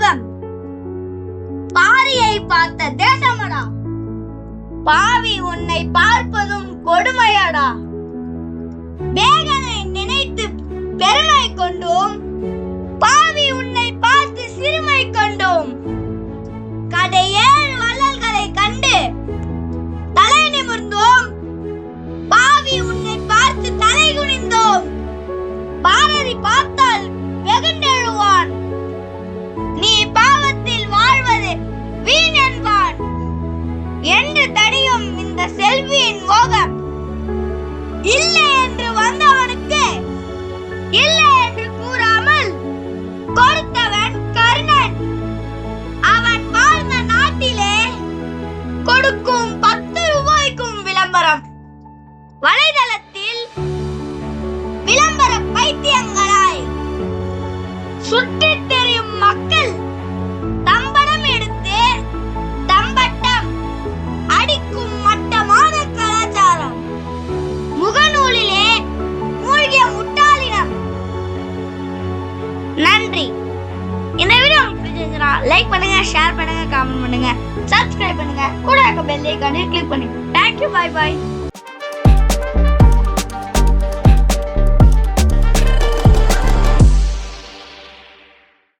என்று பாரியை பார்த்த தேசமடா. பாவி உன்னை பார்ப்பதும் கொடுமையடா. வே என்று தடியும் இந்த செல்வியின் மோகம். இல்லை என்று வந்தவனுக்கு இல்லை என்று கூறாமல் கொடுத்தவன் கர்ணன். அவன் வாழ்ந்த நாட்டிலே கொடுக்கும் நன்றி. இந்த வீடியோ உங்களுக்கு பிடிச்சிருந்துச்சுன்னா லைக் பண்ணுங்க ஷேர் பண்ணுங்க கமெண்ட் பண்ணுங்க சப்ஸ்கிரைப் பண்ணுங்க. கூட இருக்க பெல் ஐக்கானையும் கிளிக் பண்ணுங்க தேங்க்யூ பை பை